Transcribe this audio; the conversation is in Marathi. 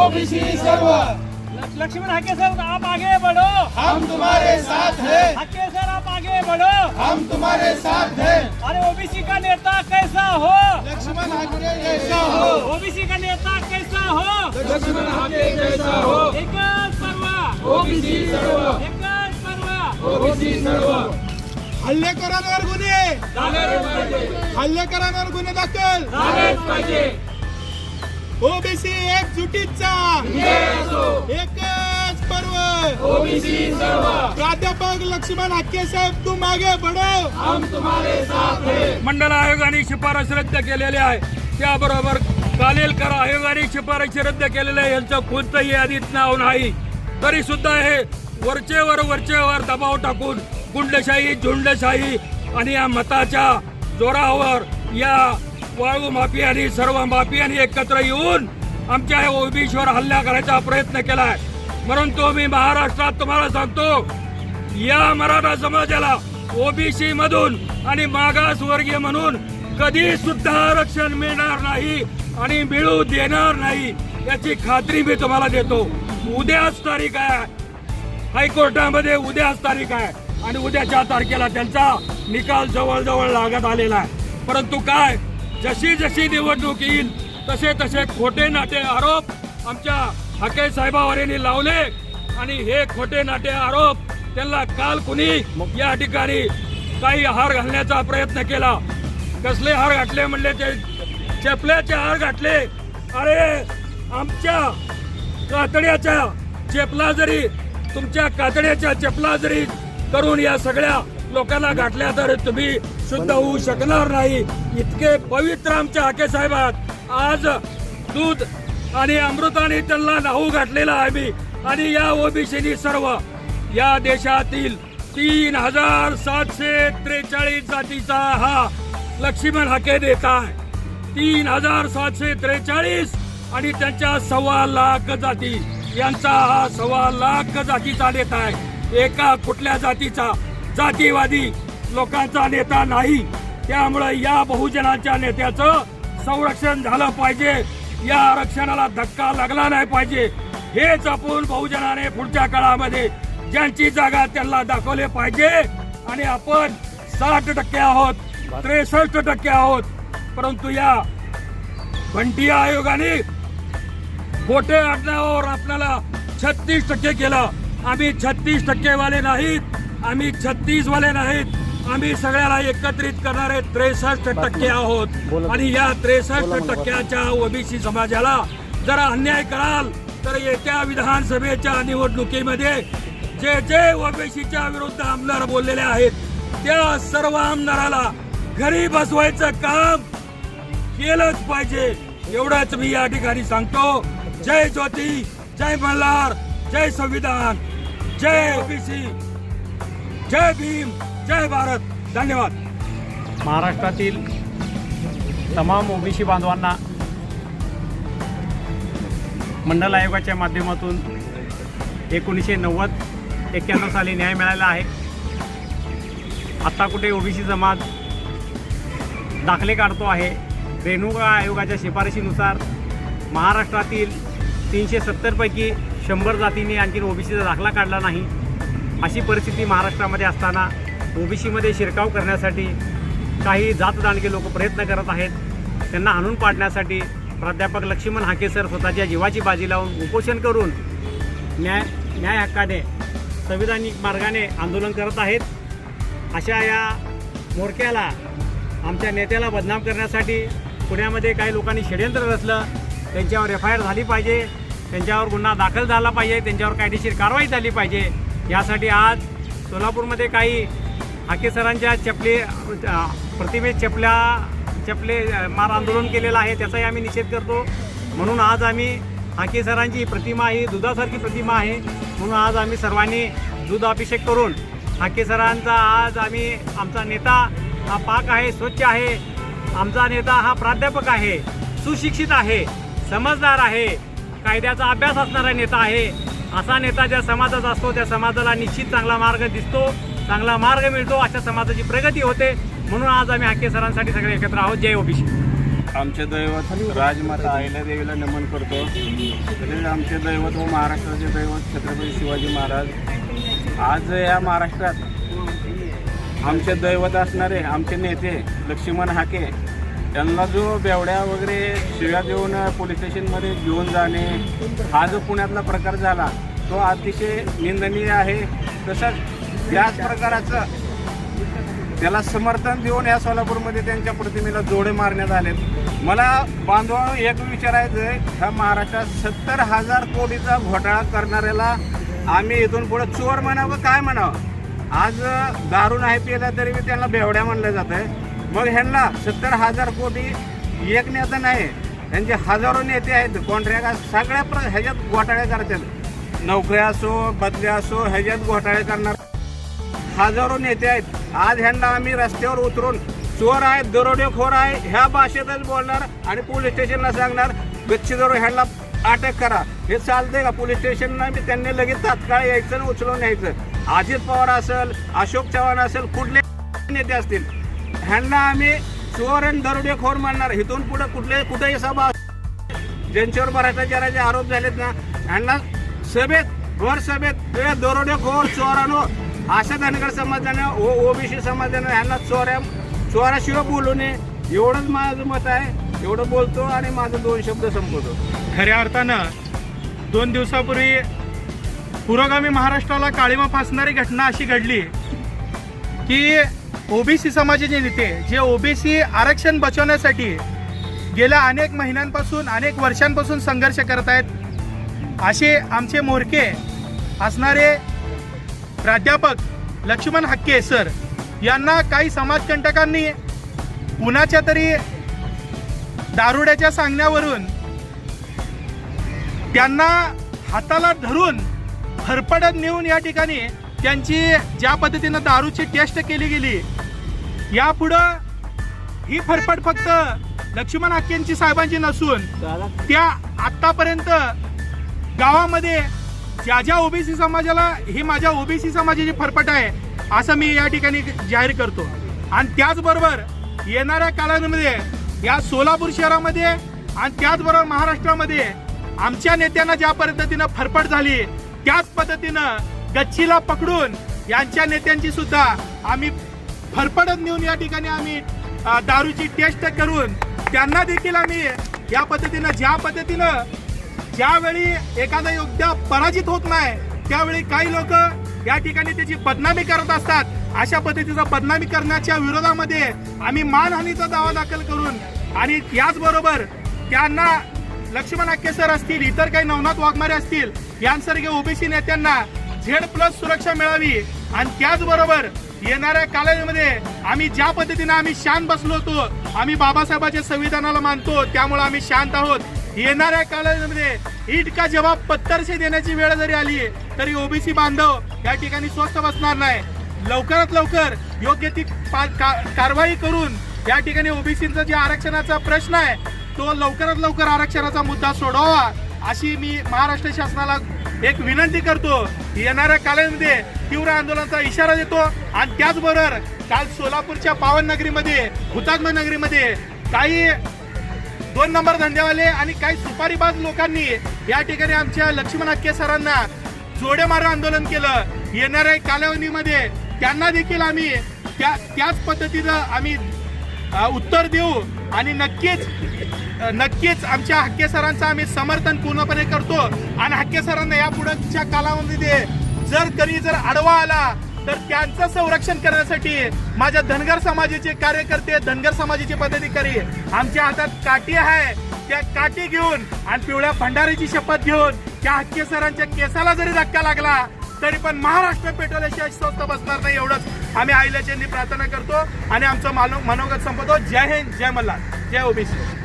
ओबीसी सर्व. लक्ष्मण हाके सर आप आगे बढ़ो. हम तुम्हारे साथ हैं. हाके सर आप आगे बढ़ो. हम तुम्हारे साथ हैं. अरे ओबीसी का नेता कैसा हो? लक्ष्मण हाके जैसा हो. ओबीसी का नेता कैसा हो? लक्ष्मण हाके जैसा हो. एकच पर्व. ओबीसी सर्व. एकच पर्व. ओबीसी सर्व. हल्लेखोरांवर गुन्हे. हल्लेखोरांवर गुन्हे दाखल. झालेच पाहिजे. ओबीसी एकजुटीचा. एकच पर्व. ओबीसी सर्व प्राध्यापक लक्ष्मण हाके साहेब तू मागे बढ़ो हम तुम्हारे साथ हैं मंडळ आयोगाने शिफारस रद्द केलेली आहे. त्याबरोबर कालेलकर आयोगाने शिफारशी रद्द केलेल्या आहे. यांचं कोणतंही यादीत नाव नाही. तरी सुद्धा हे वरचेवर वरचेवर दबाव टाकून गुंडशाही झुंडशाही आणि या मताच्या जोरावर या वाळू माफियांनी सर्व माफियांनी एकत्र येऊन आमच्या ओबीसीवर हल्ला करायचा प्रयत्न केलाय. म्हणून तो मी महाराष्ट्रात तुम्हाला सांगतो या मराठा समाजाला ओबीसी मधून आणि मागास वर्गीय म्हणून कधी सुद्धा आरक्षण मिळणार नाही आणि मिळू देणार नाही याची खात्री मी तुम्हाला देतो. उद्याच तारीख आहे. हायकोर्टामध्ये उद्याच तारीख आहे आणि उद्याच्या तारखेला त्यांचा निकाल जवळजवळ लागत आलेला आहे. परंतु काय? जशी जशी निवडणूक येईल तसे तसे खोटे नाटे आरोप आमच्या हके साहेबावर लावले. आणि हे खोटे नाटे आरोप त्यांना काल कुणी या ठिकाणी काही हार घालण्याचा प्रयत्न केला. कसले हार घातले म्हणले ते? चपल्याचे हार घातले. अरे आमच्या कातड्याच्या चेपला जरी तुमच्या कातड्याच्या चपला जरी करून या सगळ्या लोकांना गाठल्या तर तुम्ही शुद्ध होऊ शकणार नाही. इतके पवित्र आमच्या हाके साहेबात. आज दूध आणि अमृताने त्यांना नाहू घातलेला आहे मी आणि या ओबीसीनी सर्व या देशातील तीन हजार सातशे त्रेचाळीस जातीचा हा लक्ष्मण हाके देत आहे. तीन हजार सातशे त्रेचाळीस आणि त्यांच्या सव्वा लाख जाती. यांचा हा सव्वा लाख जातीचा नेता आहे. एका कुठल्या जातीचा? जातीवादी. लोकांचा नेता नाही. त्यामुळे या बहुजनांच्या नेत्याचं संरक्षण झालं पाहिजे. या आरक्षणाला धक्का लागला नाही पाहिजे. हेच आपण बहुजनाने पुढच्या काळामध्ये ज्यांची जागा त्यांना दाखवले पाहिजे. आणि आपण साठ टक्के आहोत त्रेसष्ट टक्के आहोत. परंतु या बंटी आयोगाने खोटे आडनावावर आपल्याला छत्तीस टक्के केलं. आम्ही छत्तीस टक्केवाले नाहीत. आम्ही छत्तीसवाले नाहीत. आम्ही सगळ्याला एकत्रित करणारे त्रेसष्ट टक्के आहोत. आणि या त्रेसष्ट टक्क्याच्या ओबीसी समाजाला जरा अन्याय कराल तर येत्या विधानसभेच्या निवडणुकीमध्ये जे जे ओबीसीच्या विरुद्ध आमदार बोललेले आहेत त्या सर्व आमदाराला घरी बसवायचं काम केलंच पाहिजे. एवढंच मी या ठिकाणी सांगतो. जय ज्योती जय मल्हार जय संविधान जय ओबीसी जय भीम. जय भारत. धन्यवाद. महाराष्ट्रातील तमाम ओबीसी बांधवांना मंडल आयोगाच्या माध्यमातून एकोणीसशे नव्वद एक्क्याण्णव साली न्याय मिळाला आहे. आत्ता कुठे ओबीसी समाज दाखले काढतो आहे रेणुका आयोगाच्या शिफारशीनुसार महाराष्ट्रातील तीनशे सत्तरपैकी शंभर जातींनी आणखी ओबीसीचा दाखला काढला नाही. अशी परिस्थिती महाराष्ट्रामध्ये असताना ओबीसीमध्ये शिरकाव करण्यासाठी काही जात दांडके लोक प्रयत्न करत आहेत. त्यांना आणून पाडण्यासाठी प्राध्यापक लक्ष्मण हाके सर स्वतःच्या जीवाची बाजी लावून उपोषण करून न्याय न्याय हक्काने संविधानिक मार्गाने आंदोलन करत आहेत. अशा या मोरक्याला आमच्या नेत्याला बदनाम करण्यासाठी पुण्यामध्ये काही लोकांनी षडयंत्र रचलं. त्यांच्यावर एफ आय आर झाली पाहिजे. त्यांच्यावर गुन्हा दाखल झाला पाहिजे. त्यांच्यावर कायदेशीर कारवाई झाली पाहिजे. यासाठी आज सोलापूरमध्ये काही हाके सरांच्या चपले प्रतिमेत चपल्या चपले मार आंदोलन केलेलं आहे त्याचाही आम्ही निषेध करतो. म्हणून आज आम्ही हाके सरांची प्रतिमा ही दुधासारखी प्रतिमा आहे. म्हणून आज आम्ही सर्वांनी दूध अभिषेक करून हाके सरांचा आज आम्ही आमचा नेता हा पाक आहे स्वच्छ आहे. आमचा नेता हा प्राध्यापक आहे सुशिक्षित आहे समजदार आहे कायद्याचा अभ्यास असणारा नेता आहे. असा नेता ज्या समाजाचा असतो त्या समाजाला निश्चित चांगला मार्ग दिसतो. चांगला मार्ग मिळतो अशा समाजाची प्रगती होते. म्हणून आज आम्ही हाके सरांसाठी सगळे एकत्र आहोत. जय ओबीसी. आमचे दैवत राजमाता आईला देवीला नमन करतो. तसेच आमचे दैवत व महाराष्ट्राचे दैवत छत्रपती शिवाजी महाराज आज या महाराष्ट्रात आमचे दैवत असणारे आमचे नेते लक्ष्मण हाके त्यांना जो बेवड्या वगैरे शिव्या देऊन पोलीस स्टेशनमध्ये घेऊन जाणे हा जो पुण्यातला प्रकार झाला तो अतिशय निंदनीय आहे. तसंच याच प्रकाराचं त्याला समर्थन देऊन या सोलापूरमध्ये त्यांच्या प्रतिमेला जोडे मारण्यात आले. मला बांधव एक विचारायचं आहे ह्या महाराष्ट्रात सत्तर हजार कोटीचा घोटाळा करणाऱ्याला आम्ही इथून पुढे चोर म्हणावं काय म्हणावं? आज दारू नाही पिला तरी मी त्यांना बेवड्या म्हणलं जात आहे मग ह्यांना सत्तर हजार कोटी एक नेता नाही त्यांचे हजारो नेते आहेत कॉन्ट्रॅक्ट सगळ्या प्र ह्याच्यात घोटाळे करतात. नोकऱ्या असो बदल्या असो ह्याच्यात घोटाळे करणार हजारो नेते आहेत. आज ह्यांना आम्ही रस्त्यावर उतरून चोर आहेत दरोडेखोर आहे ह्या भाषेतच बोलणार आणि पोलीस स्टेशनला सांगणार गच्छीदारो ह्यांना अटक करा. हे चालते का? पोलीस स्टेशनला मी त्यांनी लगेच तात्काळ यायचं आणि उचलून यायचं अजित पवार असेल अशोक चव्हाण असेल कुठले नेते असतील? ह्यांना आम्ही चोर आणि दरोडेखोर म्हणणार. इथून पुढे कुठले कुठेही सभा ज्यांच्यावर भ्रष्टाचाराचे आरोप झालेत ना ह्यांना सभेत भर सभेत दरोडेखोर चोरानो अशा धनगर समाजानं ओ ओबीसी समाजानं ह्यांना चोऱ्या चोराशिवाय बोलू नये. एवढंच माझं मत आहे. एवढं बोलतो आणि माझं दोन शब्द संपवतो. खऱ्या अर्थानं दोन दिवसापूर्वी पुरोगामी महाराष्ट्राला काळीमा फासणारी घटना अशी घडली की ओबीसी समाजाचे नेते जे ओबीसी आरक्षण बचवण्यासाठी गेल्या अनेक महिन्यांपासून अनेक वर्षांपासून संघर्ष करत आहेत असे आमचे मोरके असणारे प्राध्यापक लक्ष्मण हक्के सर यांना काही समाजकंटकांनी कुणाच्या तरी दारुड्याच्या सांगण्यावरून त्यांना हाताला धरून फरफडत नेऊन या ठिकाणी त्यांची ज्या पद्धतीनं दारूची टेस्ट केली गेली यापुढं ही फरफड फक्त लक्ष्मण हाकेंची साहेबांची नसून त्या आतापर्यंत गावामध्ये ज्या ज्या ओबीसी समाजाला ही माझ्या ओबीसी समाजाची फरफट आहे असं मी या ठिकाणी जाहीर करतो. आणि त्याचबरोबर येणाऱ्या काळामध्ये या सोलापूर शहरामध्ये आणि त्याचबरोबर महाराष्ट्रामध्ये आमच्या नेत्यांना ज्या पद्धतीनं फरफट झाली त्याच पद्धतीनं गच्चीला पकडून यांच्या नेत्यांची सुद्धा आम्ही फरफडत नेऊन या ठिकाणी आम्ही दारूची टेस्ट करून त्यांना देखील आम्ही या पद्धतीनं ज्या पद्धतीनं ज्यावेळी एखादा योद्धा पराजित होत नाही त्यावेळी काही लोक या ठिकाणी त्याची बदनामी करत असतात. अशा पद्धतीचा बदनामी करण्याच्या विरोधामध्ये आम्ही मानहानीचा दावा दाखल करून आणि याचबरोबर त्यांना लक्ष्मण अक्के सर असतील इतर काही नवनाथ वाघमारे असतील यांसारख्या ओबीसी नेत्यांना झेड प्लस सुरक्षा मिळावी. आणि त्याचबरोबर येणाऱ्या कालावधीमध्ये आम्ही ज्या पद्धतीने आम्ही शांत बसलो होतो आम्ही बाबासाहेबांच्या संविधानाला मानतो त्यामुळे आम्ही शांत आहोत. येणाऱ्या कालावधीमध्ये ईट का जवाब पत्तरशे देण्याची वेळ जरी आली तरी ओबीसी बांधव या ठिकाणी स्वस्त बसणार नाही. लवकरात लवकर योग्य ती पा- का- कारवाई करून या ठिकाणी ओबीसीचा जे आरक्षणाचा प्रश्न आहे तो लवकरात लवकर आरक्षणाचा मुद्दा सोडवावा अशी मी महाराष्ट्र शासनाला एक विनंती करतो. येणाऱ्या कालावधीमध्ये तीव्र आंदोलनाचा इशारा देतो आणि त्याचबरोबर काल सोलापूरच्या पावन नगरीमध्ये हुतात्मा नगरीमध्ये काही दोन नंबर धंदेवाले आणि काही सुपारीबाज लोकांनी या ठिकाणी आमच्या लक्ष्मण हक्के सरांना जोडे मार आंदोलन केलं. येणाऱ्या कालावधीमध्ये त्यांना देखील आम्ही त्या त्याच पद्धतीनं आम्ही उत्तर देऊ आणि नक्कीच नक्कीच आमच्या हक्के सरांचं आम्ही समर्थन पूर्णपणे करतो. आणि हक्के सरांना या पुढच्या कालावधीमध्ये जर कधी जर आडवा आला तर त्यांचं संरक्षण करण्यासाठी माझ्या धनगर समाजाचे कार्यकर्ते धनगर समाजाचे पदाधिकारी आमच्या हातात काठी आहे. त्या काठी घेऊन आणि पिवळ्या भंडारीची शपथ घेऊन त्या हक्के सरांच्या केसाला जरी धक्का लागला तरी पण महाराष्ट्र पेटवल्याशिवाय स्वस्त बसणार नाही एवढंच आम्ही आईल्याच्यांनी प्रार्थना करतो आणि आमचं मानो मनोगत संपवतो. जय हिंद जय मल्हार. जय ओबीसी.